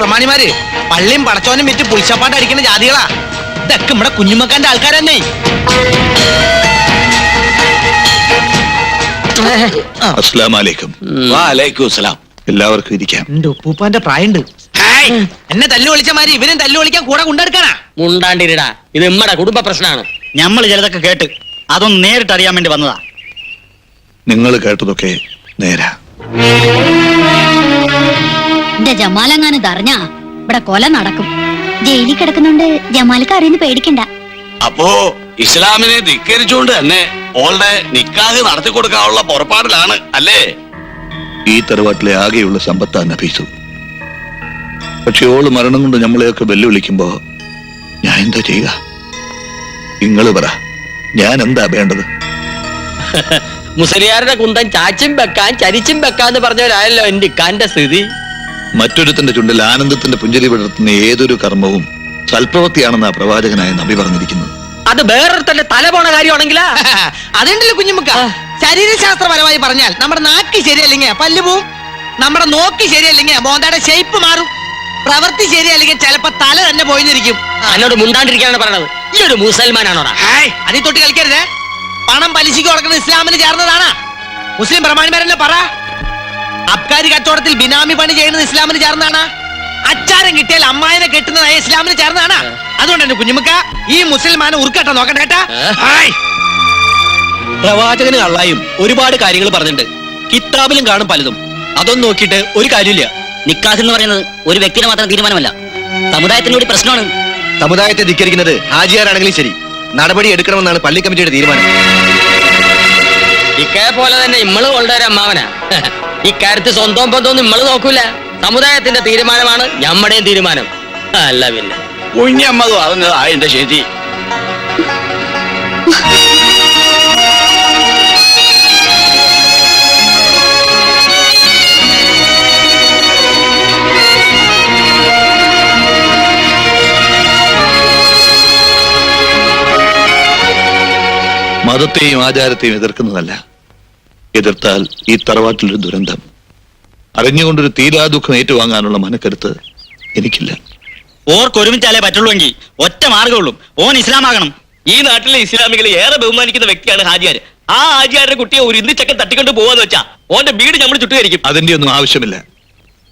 പ്രമാണിമാര്? പള്ളിയും പടച്ചോനും വിറ്റ് പുളിച്ചപ്പാട്ട് അടിക്കുന്ന ജാതികളാ. ഇതൊക്കെ ഇവിടെ കുഞ്ഞുമക്കാന്റെ ആൾക്കാരെന്നെ. അസ്സലാം വലൈക്കും വാലൈക്കും സലാം എല്ലാവർക്കും ഇരിക്കാം. എന്റെ ഉപ്പൂപ്പാന്റെ പ്രായണ്ട്. എന്നെ തല്ലു വിളിച്ച മാതിരി ഇവനും തല്ലു വിളിക്കാൻ കൂടെ കൊണ്ടെടുക്കാനാ മുണ്ടാണ്ടിരിടാ. ഇത് ഇമ്മടെ കുടുംബ പ്രശ്നമാണ് ഞമ്മൾ ചിലതൊക്കെ കേട്ട് അതൊന്ന് നേരിട്ട് അറിയാൻ വേണ്ടി വന്നതാ. നിങ്ങൾ കേട്ടതൊക്കെ നേരാ. എന്റെ ജമാലങ്ങാനും ഇതറിഞ്ഞാ ഇവിടെ കൊല നടക്കും. ജയിലിൽ കിടക്കുന്നുണ്ട് ജമാലിക്ക് അറിയുന്ന പേടിക്കണ്ട. അപ്പോ ഇസ്ലാമിനെ ധിക്കരിച്ചുകൊണ്ട് തന്നെ ഓളുടെ നിക്കാഹ് നടത്തി കൊടുക്കാനുള്ള പുറപ്പാടിലാണ് അല്ലേ? ഈ തറവാട്ടിലെ ആകെയുള്ള സമ്പത്താ നഫീസു. പക്ഷെ ഓൾ മരണം കൊണ്ട് നമ്മളെയൊക്കെ വെല്ലുവിളിക്കുമ്പോ ഞാൻ എന്താ ചെയ്യുക? നിങ്ങൾ പറ ഞാൻ എന്താ വേണ്ടത്? മുസലിയാരുടെ കുന്തം ചാച്ചും വെക്കാൻ ചരിച്ചും വെക്കാന്ന് പറഞ്ഞവരായല്ലോ എന്റെ ഇക്കാന്റെ സ്ഥിതി. മറ്റൊരുത്തിന്റെ ചുണ്ടിൽ ആനന്ദത്തിന്റെ പുഞ്ചിരി വിടർത്തുന്ന ഏതൊരു കർമ്മവും സൽപ്രവൃത്തിയാണെന്ന് ആ പ്രവാചകനായ നബി പറഞ്ഞിരിക്കുന്നത്. അത് വേറൊരുത്തന്റെ തല പോണ കാര്യമാണെങ്കിലാ? അതുണ്ടല്ലോ കുഞ്ഞുമുക്ക. ശരീരശാസ്ത്രപരമായി പറഞ്ഞാൽ നമ്മുടെ നാക്ക് ശരിയല്ലെങ്കിൽ പല്ല് പോവും. നമ്മുടെ നോക്ക് ശരിയല്ലെങ്കിൽ മോന്തയുടെ ഷേപ്പ് മാറും. പ്രവൃത്തി ശരിയല്ലെങ്കിൽ ചിലപ്പോ തല തന്നെ പോയിരിക്കും എന്നോട് മുണ്ടാണ്ടിരിക്കാനാണ് പറയണത്. ഈ ഒരു മുസൽമാനാണോടാ അതിൽ തൊട്ട് കളിക്കരുത്. പണം പലിശയ്ക്ക് കൊടുക്കുന്നത് ഇസ്ലാമിന് ചേർന്നതാണ്. മുസ്ലിം പ്രമാണിമാരല്ലേ പറ. അബ്കാരി കച്ചവടത്തിൽ ബിനാമി പണി ചെയ്യുന്നത് ഇസ്ലാമിന് ചേർന്നാണ് അച്ചാരം കിട്ടിയാൽ അമ്മായിനെ കെട്ടുന്നത് ഇസ്ലാമിന് ചേർന്നാണ് അതുകൊണ്ട് തന്നെ കുഞ്ഞുമുക്ക ഈ മുസൽമാനെ ഉറുക്കട്ടെ നോക്കട്ടെ കേട്ടാ. പ്രവാചകന് കള്ളായും ഒരുപാട് കാര്യങ്ങൾ പറഞ്ഞിട്ടുണ്ട്. കിതാബിലും കാണും പലതും. അതൊന്നും നോക്കിയിട്ട് ഒരു കാര്യമില്ല നിക്കാഹ് എന്ന് പറയുന്നത് ഒരു വ്യക്തിയുടെ മാത്രം തീരുമാനമല്ല. സമുദായത്തിന് കൂടി പ്രശ്നമാണ്. സമുദായത്തെ ധിക്കരിക്കുന്നത് ഹാജിയാരാണെങ്കിലും ശരി. നടപടി എടുക്കണമെന്നാണ് പള്ളി കമ്മിറ്റിയുടെ തീരുമാനം. ഇക്കയെ പോലെ തന്നെ ഇമ്മൾ വളരെ അമ്മാവനാ. ഇക്കാര്യത്തിൽ സ്വന്തം ബന്ധവും നിങ്ങൾ നോക്കൂല. സമുദായത്തിന്റെ തീരുമാനമാണ് ഞമ്മടെയും തീരുമാനം. അല്ല പിന്നെ. കുഞ്ഞമ്മത് പറഞ്ഞത് എന്റെ ശരി. മതത്തെയും ആചാരത്തെയും എതിർക്കുന്നതല്ല. എതിർത്താൽ ഈ തറവാട്ടിലൊരു ദുരന്തം. അറിഞ്ഞുകൊണ്ടൊരു തീരാ ദുഃഖം ഏറ്റുവാങ്ങാനുള്ള മനക്കരുത്ത് എനിക്കില്ല. ഓർക്ക് ഒരുമിച്ചാലേ പറ്റുള്ളൂ എങ്കിൽ ഒറ്റ മാർഗമുള്ളൂ ഓൻ ഇസ്ലാമാകണം. ഈ നാട്ടിലെ ഇസ്ലാമികൾ ഏറെ ബഹുമാനിക്കുന്ന വ്യക്തിയാണ് ഹാജിയാർ. ആ ഹാജിയാരുടെ കുട്ടിയെ ഒരു ഇന്ത്യച്ചക്കൻ തട്ടിക്കൊണ്ട് പോവാന്ന് വെച്ചാ ഓന്റെ വീട് നമ്മൾ ചുട്ടുകരിക്കും. അതിന്റെ ഒന്നും ആവശ്യമില്ല.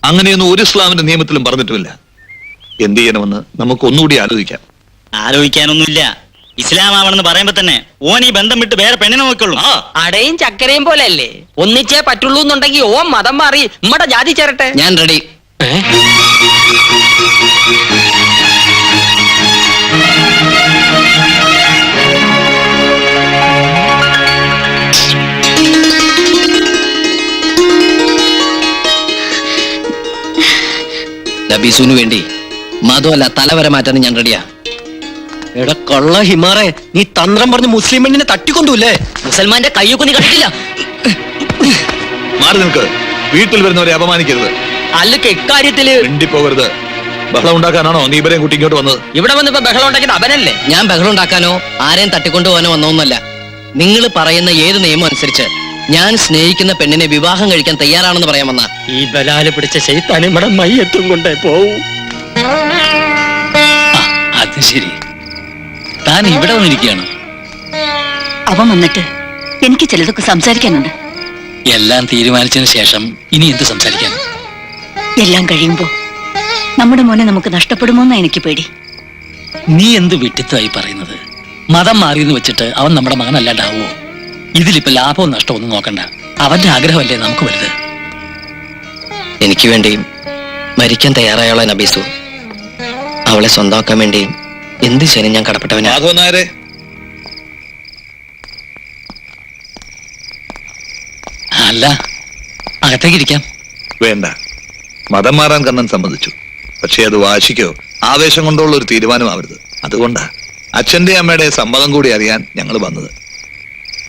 അങ്ങനെയൊന്നും ഒരു ഇസ്ലാമിന്റെ നിയമത്തിലും പറഞ്ഞിട്ടുമില്ല. എന്ത് ചെയ്യണമെന്ന് നമുക്ക് ഒന്നുകൂടി ആലോചിക്കാം. ആലോചിക്കാനൊന്നുമില്ല. ഇസ്ലാം ആവണമെന്ന് പറയുമ്പോ തന്നെ ഓൻ ഈ ബന്ധം വിട്ട് വേറെ പെണ്ണിനെ നോക്കുള്ളൂ അടയും ചക്കരയും പോലെ അല്ലേ ഒന്നിച്ചേ പറ്റുള്ളൂ എന്നുണ്ടെങ്കിൽ ഓൻ മതം മാറി നമ്മടെ ജാതി ചേരട്ടെ. ഞാൻ റെഡി നബീസുവിന് വേണ്ടി മതമല്ല തലവരെ മാറ്റാൻ ഞാൻ റെഡിയാ എടാ കള്ള ഹിമാറെ നീ തന്ത്രം പറഞ്ഞ് മുസ്ലിം പെണ്ണിനെ തട്ടിക്കൊണ്ടുല്ലേ? മുസൽമാന്റെ കയ്യൊക്കെ നീ കണ്ടിട്ടില്ല. മാറി നിൽക്ക്. വീട്ടിൽ വരുന്നവരെ അപമാനിക്കരുത്. അല്ലെ ഇക്കാര്യത്തിൽ മിണ്ടിപ്പോകരുത്. ബഹളം ഉണ്ടാക്കാനാണോ നീ ഇവരെയും കുട്ടി ഇങ്ങോട്ട് വന്നത്? ഇവിടെ വന്നിപ്പോ ബഹളം ഉണ്ടാക്കിയത് അവനല്ലേ? ഞാൻ ബഹളം ഉണ്ടാക്കാനോ ആരെയും തട്ടിക്കൊണ്ടുപോകാനോ വന്നോന്നല്ല നിങ്ങൾ പറയുന്ന ഏത് നിയമം അനുസരിച്ച് ഞാൻ സ്നേഹിക്കുന്ന പെണ്ണിനെ വിവാഹം കഴിക്കാൻ തയ്യാറാണെന്ന് പറയാൻ വന്ന. ഈ ബലാൽ പിടിച്ച ശൈത്താൻ ഇവിടെ മയ്യത്തും കൊണ്ടേ പോവും. അത് ശരി. താൻ ഇവിടെ വന്നിരിക്കുകയാണ്. അവൻ വന്നിട്ട് എനിക്ക് ചിലതൊക്കെ സംസാരിക്കാനുണ്ട്. എല്ലാം തീരുമാനിച്ചതിന് ശേഷം ഇനി എന്ത് സംസാരിക്കാൻ എല്ലാം കഴിയുമ്പോ നമ്മുടെ മോനെ നമുക്ക് നഷ്ടപ്പെടുമോന്നാ എനിക്ക് പേടി. നീ എന്ത് വിട്ടിത്തമായി പറയുന്നത്? മതം മാറിയെന്ന് വെച്ചിട്ട് അവൻ നമ്മുടെ മകനല്ലാണ്ടാവോ? ഇതിലിപ്പോ ലാഭവും നഷ്ടവും ഒന്നും നോക്കണ്ട. അവന്റെ ആഗ്രഹമല്ലേ നമുക്ക് വലുത്? എനിക്ക് വേണ്ടിയും മരിക്കാൻ തയ്യാറായുള്ള നബീസു അവളെ സ്വന്തമാക്കാൻ വേണ്ടി എന്ത് ചെയ്യാനും ഞാൻ കടപ്പെട്ടവനാ? മാധവൻ നായരെ. അല്ല അകത്തേക്ക് ഇരിക്കാം വേണ്ട. മതം മാറാൻ കണ്ണൻ സമ്മതിച്ചു. പക്ഷേ അത് വാശിക്കോ ആവേശം കൊണ്ടുള്ള ഒരു തീരുമാനമാവരുത്. അതുകൊണ്ടാ അച്ഛന്റെ അമ്മയുടെ സമ്മതം കൂടി അറിയാൻ ഞങ്ങൾ വന്നത്.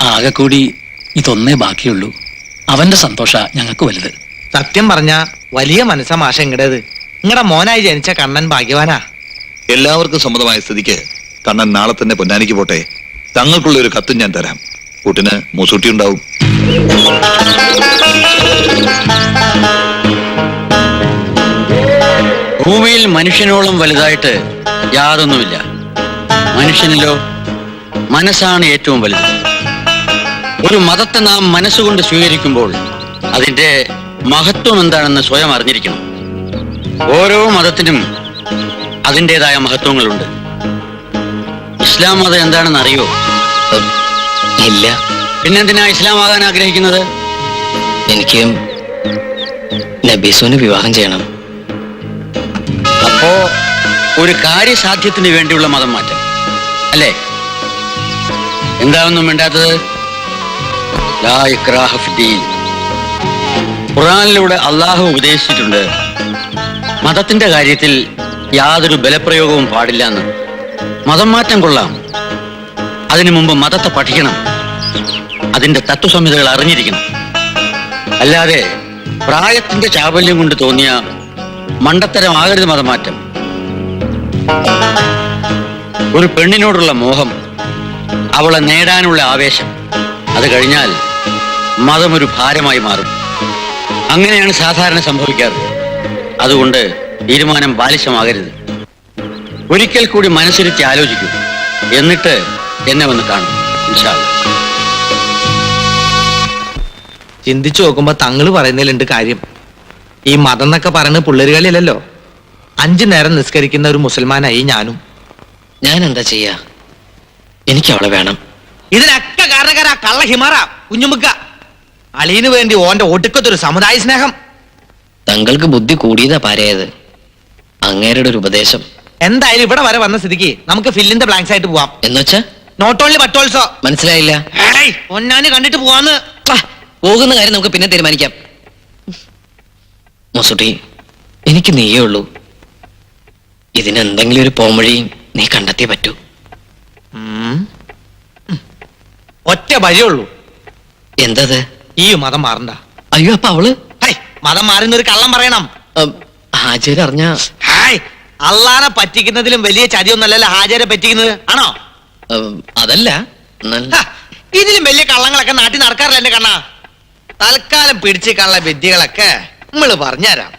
ആകെ കൂടി ഇതൊന്നേ ബാക്കിയുള്ളൂ. അവന്റെ സന്തോഷ ഞങ്ങൾക്ക് വലുത്. സത്യം പറഞ്ഞ വലിയ മനസ്സാ മാഷ ഇങ്ങടേത്. നിങ്ങളുടെ മോനായി ജനിച്ച കണ്ണൻ ഭാഗ്യവാനാ. എല്ലാവർക്കും സമ്മതമായ സ്ഥിതിക്ക് കണ്ണൻ നാളെ തന്നെ പൊന്നാനിക്ക് പോട്ടെ. തങ്ങൾക്കുള്ള ഒരു കത്തും ഞാൻ തരാം. കൂട്ടിന് മൂസൂട്ടി ഉണ്ടാവും. ഭൂമിയിൽ മനുഷ്യനോളം വലുതായിട്ട് യാതൊന്നുമില്ല. മനുഷ്യനിലോ മനസ്സാണ് ഏറ്റവും വലുത്. ഒരു മതത്തെ നാം മനസ്സുകൊണ്ട് സ്വീകരിക്കുമ്പോൾ അതിന്റെ മഹത്വം എന്താണെന്ന് സ്വയം അറിഞ്ഞിരിക്കണം. ഓരോ മതത്തിനും അതിന്റെതായ മഹത്വങ്ങളുണ്ട്. ഇസ്ലാം മതം എന്താണെന്ന് അറിയോ ഇല്ല. പിന്നെന്തിനാ ഇസ്ലാം ആകാൻ ആഗ്രഹിക്കുന്നത്? എനിക്ക് നബീസുവിന് വിവാഹം ചെയ്യണം. അപ്പോ ഒരു കാര്യസാധ്യത്തിന് വേണ്ടിയുള്ള മതം മാറ്റം. അല്ലേ? എന്താണെന്നും വേണ്ടാത്തത് ഖുറാനിലൂടെ അള്ളാഹു ഉപദേശിച്ചിട്ടുണ്ട് മതത്തിന്റെ കാര്യത്തിൽ യാതൊരു ബലപ്രയോഗവും പാടില്ല എന്ന്. മതം മാറ്റം കൊള്ളാം. അതിനു മുമ്പ് മതത്തെ പഠിക്കണം. അതിന്റെ തത്വസംഹിതകൾ അറിഞ്ഞിരിക്കണം. അല്ലാതെ പ്രായത്തിന്റെ ചാബല്യം കൊണ്ട് തോന്നിയ മണ്ടത്തരമാകരുത് മതമാറ്റം. ഒരു പെണ്ണിനോടുള്ള മോഹം അവളെ നേടാനുള്ള ആവേശം അത് കഴിഞ്ഞാൽ മതം ഒരു ഭാരമായി മാറും. അങ്ങനെയാണ് സാധാരണ സംഭവിക്കാറ്. അതുകൊണ്ട് തീരുമാനം ബാലിശമാകരുത് ഒരിക്കൽ കൂടി മനസ്സിരുത്തി ആലോചിക്കൂ. എന്നിട്ട് എന്നെ വന്ന് കാണും. ചിന്തിച്ചു നോക്കുമ്പോ തങ്ങൾ പറയുന്നതിലുണ്ട് കാര്യം. ഈ മതം എന്നൊക്കെ പറയുന്നത് പിള്ളേരുകളിലല്ലോ അഞ്ചു നേരം നിസ്കരിക്കുന്ന ഒരു മുസൽമാനായി ഞാനും. ഞാൻ എന്താ ചെയ്യാ? എനിക്ക് അവളെ വേണം. ഇതിനൊക്കെ കാരണക്കാരാ കള്ള ഹിമാറ കുഞ്ഞുമുക്ക. അളിയന് വേണ്ടി ഓന്റെ ഒടുക്കത്തൊരു സമുദായ സ്നേഹം. തങ്ങൾക്ക് ബുദ്ധി കൂടിയതാ പാരയത് അങ്ങേരുടെ ഒരു ഉപദേശം. എന്തായാലും ഇവിടെ വരെ വന്ന സ്ഥിതിക്ക് നമുക്ക് ഫില്ലിന്റെ ബ്ലാങ്ക്സ് ആയിട്ട് പോവാം. എന്ന് എന്നുവെച്ചാ? നോട്ട് ഓൺലി ബട്ട് ഓൾസോ മനസ്സിലായില്ല. പൊന്നാന് കണ്ടിട്ട് പോവാന്ന്. പോകുന്ന കാര്യം നമുക്ക് പിന്നെ തീരുമാനിക്കാം. മൊസുട്ടി എനിക്ക് നീയേ ഉള്ളൂ. ഇതിനെന്തെങ്കിലും ഒരു പോംവഴി നീ കണ്ടെത്തിയേ പറ്റൂ. ഒറ്റ വഴിയുള്ളൂ എന്തത്? ഈ മതം മാറണ്ട. അയ്യോ അപ്പൊ അവൾ? മതം മാറുന്ന ഒരു കള്ളം പറയണം. ഹാജര് അറിഞ്ഞ ഹായ് അള്ളാനെ പറ്റിക്കുന്നതിലും വലിയ ചതിയൊന്നല്ലല്ലോ ഹാജരെ പറ്റിക്കുന്നത്. ആണോ? അതല്ല. ഇതിലും വലിയ കള്ളങ്ങളൊക്കെ നാട്ടിൽ നടക്കാറില്ല എന്റെ കണ്ണാ. തൽക്കാലം പിടിച്ചേക്കാനുള്ള കള്ള വിദ്യകളൊക്കെ നമ്മൾ പറഞ്ഞുതരാം.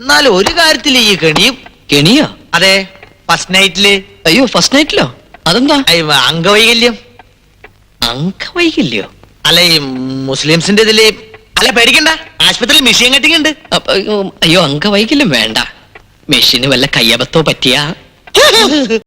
എന്നാലും ഒരു കാര്യത്തിൽ ഈ കെണിയും കെണിയോ? അതെ ഫസ്റ്റ് നൈറ്റിൽ അയ്യോ ഫസ്റ്റ് നൈറ്റിലോ അതെന്താ? അംഗവൈകല്യം. അംഗവൈകല്യോ? അല്ല ഈ മുസ്ലിംസിന്റെ ഇതിൽ അല്ല പേടിക്കണ്ട. ആശുപത്രിയിൽ മിഷീൻ കെട്ടിക്കുണ്ട് ഉണ്ട് അയ്യോ അംഗവൈകല്യം വേണ്ട. മെഷീന് വല്ല കയ്യബത്തോ പറ്റിയാ?